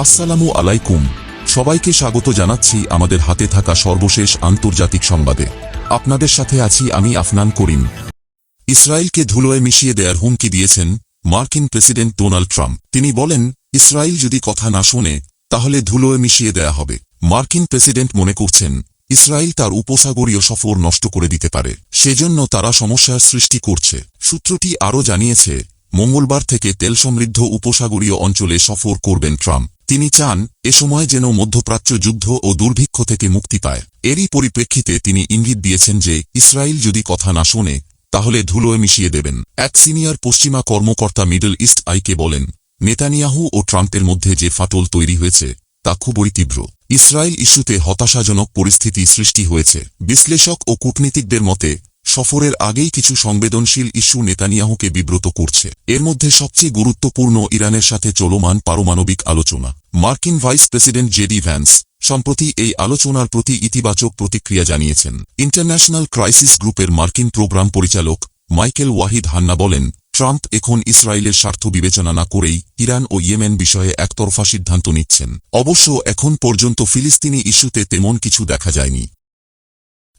আসসালামু আলাইকুম। সবাইকে স্বাগত জানাচ্ছি আমাদের হাতে থাকা সর্বশেষ আন্তর্জাতিক সংবাদে। আপনাদের সাথে আছি আমি আফনান করিম। ইসরায়েলকে ধুলোয় মিশিয়ে দেয়ার হুমকি দিয়েছেন মার্কিন প্রেসিডেন্ট ডোনাল্ড ট্রাম্প। তিনি বলেন, ইসরায়েল যদি কথা না শোনে, তাহলে ধুলোয় মিশিয়ে দেয়া হবে। মার্কিন প্রেসিডেন্ট মনে করছেন, ইসরায়েল তার উপসাগরীয় সফর নষ্ট করে দিতে পারে। সেজন্য তারা সমস্যার সৃষ্টি করছে। সূত্রটি আরও জানিয়েছে, মঙ্গলবার থেকে তেল সমৃদ্ধ উপসাগরীয় অঞ্চলে সফর করবেন ট্রাম্প। তিনি চান, এ সময় যেন মধ্যপ্রাচ্য যুদ্ধ ও দুর্ভিক্ষ থেকে মুক্তি পায়। এরই পরিপ্রেক্ষিতে তিনি ইঙ্গিত দিয়েছেন যে, ইসরায়েল যদি কথা না শোনে, তাহলে ধুলোয় মিশিয়ে দেবেন। এক সিনিয়র পশ্চিমা কর্মকর্তা মিডল ইস্ট আইকে বলেন, নেতানিয়াহু ও ট্রাম্পের মধ্যে যে ফাটল তৈরি হয়েছে, তা খুবই তীব্র। ইসরায়েল ইস্যুতে হতাশাজনক পরিস্থিতি সৃষ্টি হয়েছে। বিশ্লেষক ও কূটনীতিকদের মতে সফরের আগেই কিছু সংবেদনশীল ইস্যু নেতানিয়াহুকে বিব্রত করছে। এর মধ্যে সবচেয়ে গুরুত্বপূর্ণ ইরানের সাথে চলমান পারমাণবিক আলোচনা। মার্কিন ভাইস প্রেসিডেন্ট জেডি ভ্যান্স সম্প্রতি এই আলোচনার প্রতি ইতিবাচক প্রতিক্রিয়া জানিয়েছেন। ইন্টারন্যাশনাল ক্রাইসিস গ্রুপের মার্কিন প্রোগ্রাম পরিচালক মাইকেল ওয়াহিদ হান্না বলেন, ট্রাম্প এখন ইসরায়েলের স্বার্থ বিবেচনা না করেই ইরান ও ইয়েমেন বিষয়ে একতরফা সিদ্ধান্ত নিচ্ছেন। অবশ্য এখন পর্যন্ত ফিলিস্তিনি ইস্যুতে তেমন কিছু দেখা যায়নি।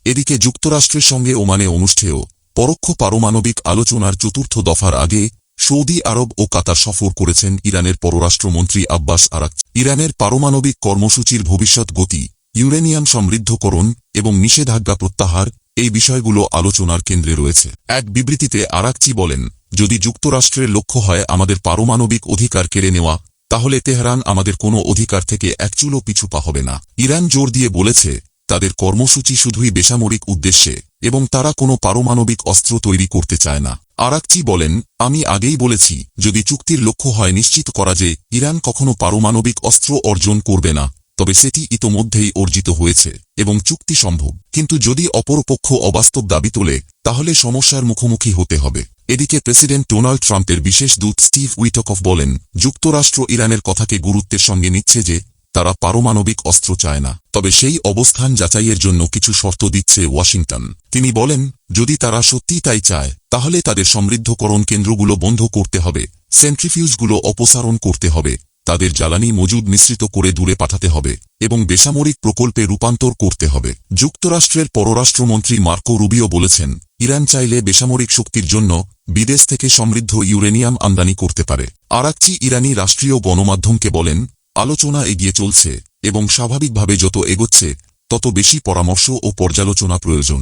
এদিকে যুক্তরাষ্ট্রের সঙ্গে ওমানে অনুষ্ঠেয় পরোক্ষ পারমাণবিক আলোচনার চতুর্থ দফার আগে সৌদি আরব ও কাতার সফর করেছেন ইরানের পররাষ্ট্রমন্ত্রী আব্বাস আরাক। ইরানের পারমাণবিক কর্মসূচির ভবিষ্যৎ গতি, ইউরেনিয়াম সমৃদ্ধকরণ এবং নিষেধাজ্ঞা প্রত্যাহার এই বিষয়গুলো আলোচনার কেন্দ্রে রয়েছে। এক বিবৃতিতে আরাকচি বলেন, যদি যুক্তরাষ্ট্রের লক্ষ্য হয় আমাদের পারমাণবিক অধিকার কেড়ে নেওয়া, তাহলে তেহরান আমাদের কোনো অধিকার থেকে একচুলও পিছুপা হবে না। ইরান জোর দিয়ে বলেছে তাদের কর্মসূচি শুধুই বেসামরিক উদ্দেশ্যে, এবং তারা কোনো পারমাণবিক অস্ত্র তৈরি করতে চায় না। আরাকচি বলেন, আমি আগেই বলেছি, যদি চুক্তির লক্ষ্য হয় নিশ্চিত করা যে, ইরান কখনো পারমাণবিক অস্ত্র অর্জন করবে না, তবে সেটি ইতোমধ্যেই অর্জিত হয়েছে, এবং চুক্তি সম্ভব। কিন্তু যদি অপরপক্ষ অবাস্তব দাবি তোলে, তাহলে সমস্যার মুখোমুখি হতে হবে। এদিকে প্রেসিডেন্ট ডোনাল্ড ট্রাম্পের বিশেষ দূত স্টিভ উইটকফ বলেন, যুক্তরাষ্ট্র ইরানের কথাকে গুরুত্বের সঙ্গে নিচ্ছে যে তারা পারমাণবিক অস্ত্র চায় না। তবে সেই অবস্থান যাচাইয়ের জন্য কিছু শর্ত দিচ্ছে ওয়াশিংটন। তিনি বলেন, যদি তারা সত্যি তাই চায়, তাহলে তাদের সমৃদ্ধকরণ কেন্দ্রগুলো বন্ধ করতে হবে, সেন্ট্রিফিউজগুলো অপসারণ করতে হবে, তাদের জ্বালানি মজুদ মিশ্রিত করে দূরে পাঠাতে হবে, এবং বেসামরিক প্রকল্পে রূপান্তর করতে হবে। যুক্তরাষ্ট্রের পররাষ্ট্রমন্ত্রী মার্কো রুবিও বলেছেন, ইরান চাইলে বেসামরিক শক্তির জন্য বিদেশ থেকে সমৃদ্ধ ইউরেনিয়াম আমদানি করতে পারে। আরাকচি ইরানি রাষ্ট্রীয় গণমাধ্যমকে বলেন আলোচনা এগিয়ে চলছে এবং স্বাভাবিকভাবে যত এগোচ্ছে, তত বেশি পরামর্শ ও পর্যালোচনা প্রয়োজন।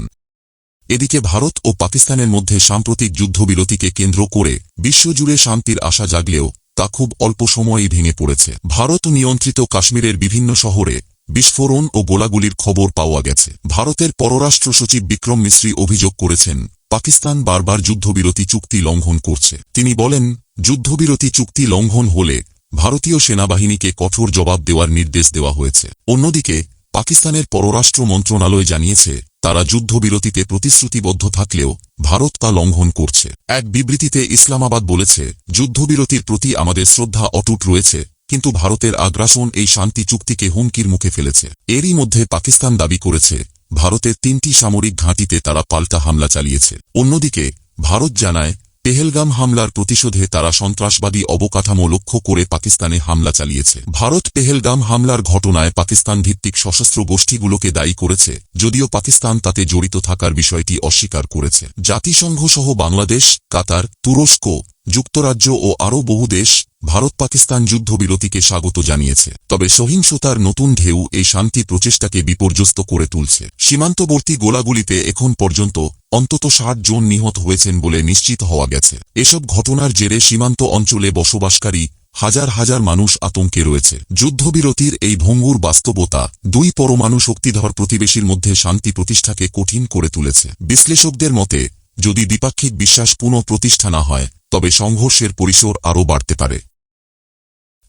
এদিকে ভারত ও পাকিস্তানের মধ্যে সাম্প্রতিক যুদ্ধবিরতিকে কেন্দ্র করে বিশ্বজুড়ে শান্তির আশা জাগলেও তা খুব অল্প সময়েই ভেঙে পড়েছে। ভারত নিয়ন্ত্রিত কাশ্মীরের বিভিন্ন শহরে বিস্ফোরণ ও গোলাগুলির খবর পাওয়া গেছে। ভারতের পররাষ্ট্র সচিব বিক্রম মিশ্রী অভিযোগ করেছেন, পাকিস্তান বারবার যুদ্ধবিরতি চুক্তি লঙ্ঘন করছে। তিনি বলেন, যুদ্ধবিরতি চুক্তি লঙ্ঘন হলে ভারতীয় সেনাবাহিনীকে কঠোর জবাব দেওয়ার নির্দেশ দেওয়া হয়েছে। অন্যদিকে, পাকিস্তানের পররাষ্ট্র মন্ত্রণালয় জানিয়েছে, তারা যুদ্ধবিরতিতে প্রতিশ্রুতিবদ্ধ থাকলেও ভারত তা লঙ্ঘন করছে। এক বিবৃতিতে ইসলামাবাদ বলেছে, যুদ্ধবিরতির প্রতি আমাদের শ্রদ্ধা অটুট রয়েছে, কিন্তু ভারতের আগ্রাসন এই শান্তি চুক্তিকে হুমকির মুখে ফেলেছে। এরই মধ্যে পাকিস্তান দাবি করেছে, ভারতের তিনটি সামরিক ঘাঁটিতে তারা পাল্টা হামলা চালিয়েছে। অন্যদিকে, ভারত জানায় পেহেলগাম হামলার প্রতিশোধে তারা সন্ত্রাসবাদী অবকাঠামো লক্ষ্য করে পাকিস্তানে হামলা চালিয়েছে। ভারত পেহেলগাম হামলার ঘটনায় পাকিস্তান ভিত্তিক সশস্ত্র গোষ্ঠীগুলোকে দায়ী করেছে, যদিও পাকিস্তান তাতে জড়িত থাকার বিষয়টি অস্বীকার করেছে। জাতিসংঘ সহ বাংলাদেশ, কাতার, তুরস্ক যুক্তরাজ্য ও আরও বহু দেশ ভারত পাকিস্তান যুদ্ধবিরতিকে স্বাগত জানিয়েছে। তবে সহিংসতার নতুন ঢেউ এই শান্তি প্রচেষ্টাকে বিপর্যস্ত করে তুলছে। সীমান্তবর্তী গোলাগুলিতে এখন পর্যন্ত অন্তত ষাট জন নিহত হয়েছেন বলে নিশ্চিত হওয়া গেছে। এসব ঘটনার জেরে সীমান্ত অঞ্চলে বসবাসকারী হাজার হাজার মানুষ আতঙ্কে রয়েছে। যুদ্ধবিরতির এই ভঙ্গুর বাস্তবতা দুই পরমাণু শক্তিধর প্রতিবেশীর মধ্যে শান্তি প্রতিষ্ঠাকে কঠিন করে তুলেছে। বিশ্লেষকদের মতে, যদি দ্বিপাক্ষিক বিশ্বাস পুনঃ প্রতিষ্ঠা না হয় তবে সংঘর্ষের পরিসর আরও বাড়তে পারে।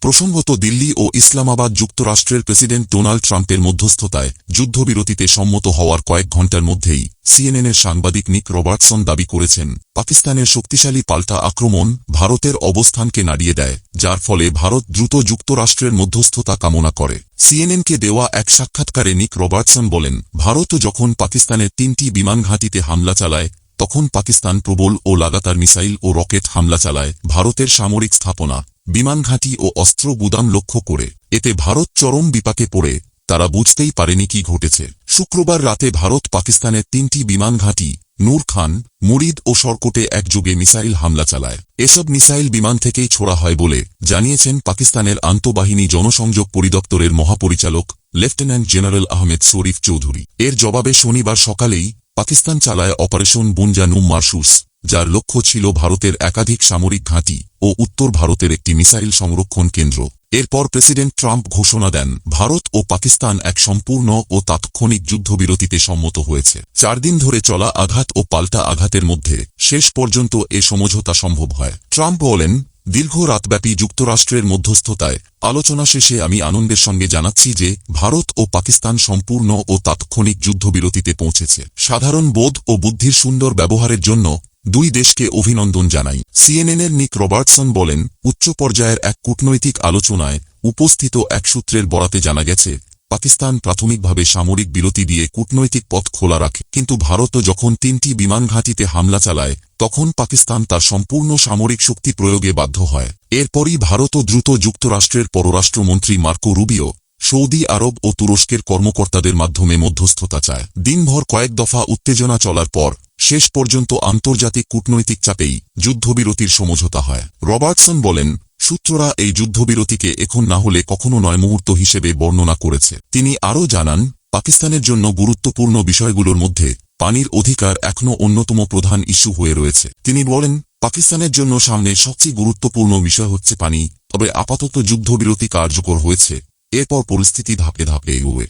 প্রসঙ্গত দিল্লি ও ইসলামাবাদ যুক্তরাষ্ট্রের প্রেসিডেন্ট ডোনাল্ড ট্রাম্পের মধ্যস্থতায় যুদ্ধবিরতিতে সম্মত হওয়ার কয়েক ঘণ্টার মধ্যেই সিএনএনের সাংবাদিক নিক রবার্টসন দাবি করেছেন, পাকিস্তানের শক্তিশালী পাল্টা আক্রমণ ভারতের অবস্থানকে নাড়িয়ে দেয়, যার ফলে ভারত দ্রুত যুক্তরাষ্ট্রের মধ্যস্থতা কামনা করে। সিএনএনকে দেওয়া এক সাক্ষাৎকারে নিক রবার্টসন বলেন, ভারত যখন পাকিস্তানের তিনটি বিমান ঘাঁটিতে হামলা চালায় তখন পাকিস্তান প্রবল ও লাগাতার মিসাইল ও রকেট হামলা চালায় ভারতের সামরিক স্থাপনা, বিমান ঘাঁটি ও অস্ত্র গুদাম লক্ষ্য করে। এতে ভারত চরম বিপাকে পড়ে, তারা বুঝতেই পারেনি কি ঘটেছে। শুক্রবার রাতে ভারত পাকিস্তানের তিনটি বিমান ঘাঁটি, নূর খান, মুরিদ ও সরকটে একযোগে মিসাইল হামলা চালায়। এসব মিসাইল বিমান থেকেই ছোড়া হয় বলে জানিয়েছেন পাকিস্তানের আন্তঃবাহিনী জনসংযোগ পরিদপ্তরের মহাপরিচালক, লেফটেন্যান্ট জেনারেল আহমেদ শরীফ চৌধুরী। এর জবাবে শনিবার সকালেই পাকিস্তান চালায় অপারেশন বুনজানুম মার্সুস, যার লক্ষ্য ছিল ভারতের একাধিক সামরিক ঘাঁটি ও উত্তর ভারতের একটি মিসাইল সংরক্ষণ কেন্দ্র। এরপর প্রেসিডেন্ট ট্রাম্প ঘোষণা দেন, ভারত ও পাকিস্তান এক সম্পূর্ণ ও তাৎক্ষণিক যুদ্ধবিরতিতে সম্মত হয়েছে। চার দিন ধরে চলা আঘাত ও পাল্টা আঘাতের মধ্যে শেষ পর্যন্ত এ সমঝোতা সম্ভব হয়। ট্রাম্প বলেন দীর্ঘ রাতব্যাপী যুক্তরাষ্ট্রের মধ্যস্থতায় আলোচনা শেষে আমি আনন্দের সঙ্গে জানাচ্ছি যে ভারত ও পাকিস্তান সম্পূর্ণ ও তাৎক্ষণিক যুদ্ধবিরতিতে পৌঁছেছে। সাধারণ বোধ ও বুদ্ধির সুন্দর ব্যবহারের জন্য দুই দেশকে অভিনন্দন জানাই। সিএনএনের নিক রবার্টসন বলেন, উচ্চ পর্যায়ের এক কূটনৈতিক আলোচনায় উপস্থিত এক সূত্রের বরাতে জানা গেছে পাকিস্তান প্রাথমিকভাবে সামরিক বিরতি দিয়ে কূটনৈতিক পথ খোলা রাখে। কিন্তু ভারতও যখন তিনটি বিমান ঘাঁটিতে হামলা চালায়, তখন পাকিস্তান তার সম্পূর্ণ সামরিক শক্তি প্রয়োগে বাধ্য হয়। এরপরই ভারতও দ্রুত যুক্তরাষ্ট্রের পররাষ্ট্রমন্ত্রী মার্কো রুবিও সৌদি আরব ও তুরস্কের কর্মকর্তাদের মাধ্যমে মধ্যস্থতা চায়। দিনভর কয়েক দফা উত্তেজনা চলার পর, শেষ পর্যন্ত আন্তর্জাতিক কূটনৈতিক চাপেই যুদ্ধবিরতির সমঝোতা হয়। রবার্টসন বলেন সূত্ররা এই যুদ্ধবিরতিকে এখন না হলে কখনো নয় মুহূর্ত হিসেবে বর্ণনা করেছে। তিনি আরও জানান, পাকিস্তানের জন্য গুরুত্বপূর্ণ বিষয়গুলোর মধ্যে পানির অধিকার এখনও অন্যতম প্রধান ইস্যু হয়ে রয়েছে। তিনি বলেন, পাকিস্তানের জন্য সামনে সবচেয়ে গুরুত্বপূর্ণ বিষয় হচ্ছে পানি, তবে আপাতত যুদ্ধবিরতি কার্যকর হয়েছে। এরপর পরিস্থিতি ধাপে ধাপে এগোবে।